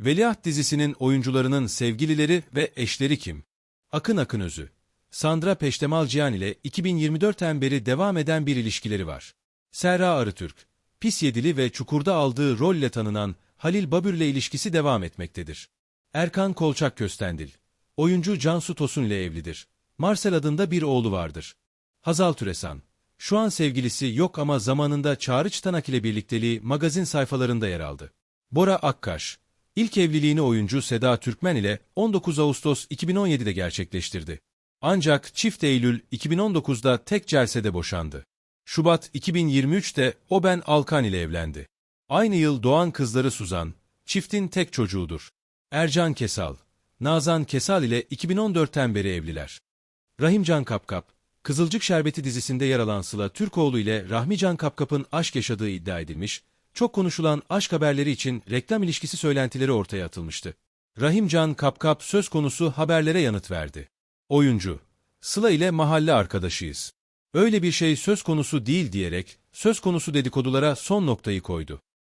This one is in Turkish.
Veliaht dizisinin oyuncularının sevgilileri ve eşleri kim? Akın Akın Özü. Sandra Peştemalciyan ile 2024'ten beri devam eden bir ilişkileri var. Serra Arıtürk, Pis Yedili ve Çukur'da aldığı rolle tanınan Halil Babür'le ilişkisi devam etmektedir. Erkan Kolçak Köstendil, oyuncu Cansu Tosun ile evlidir. Marcel adında bir oğlu vardır. Hazal Türesan, şu an sevgilisi yok ama zamanında Çağrı Çıtanak ile birlikteliği magazin sayfalarında yer aldı. Bora Akkaş, ilk evliliğini oyuncu Seda Türkmen ile 19 Ağustos 2017'de gerçekleştirdi. Ancak çift Eylül 2019'da tek celsede boşandı. Şubat 2023'te o ben Alkan ile evlendi. Aynı yıl doğan kızları Suzan, çiftin tek çocuğudur. Ercan Kesal, Nazan Kesal ile 2014'ten beri evliler. Rahimcan Kapkap, Kızılcık Şerbeti dizisinde yer alan Sıla Türkoğlu ile Rahmican Kapkap'ın aşk yaşadığı iddia edilmiş, çok konuşulan aşk haberleri için reklam ilişkisi söylentileri ortaya atılmıştı. Rahimcan Kapkap söz konusu haberlere yanıt verdi. Oyuncu, Sıla ile mahalle arkadaşıyız. Öyle bir şey söz konusu değil diyerek söz konusu dedikodulara son noktayı koydu.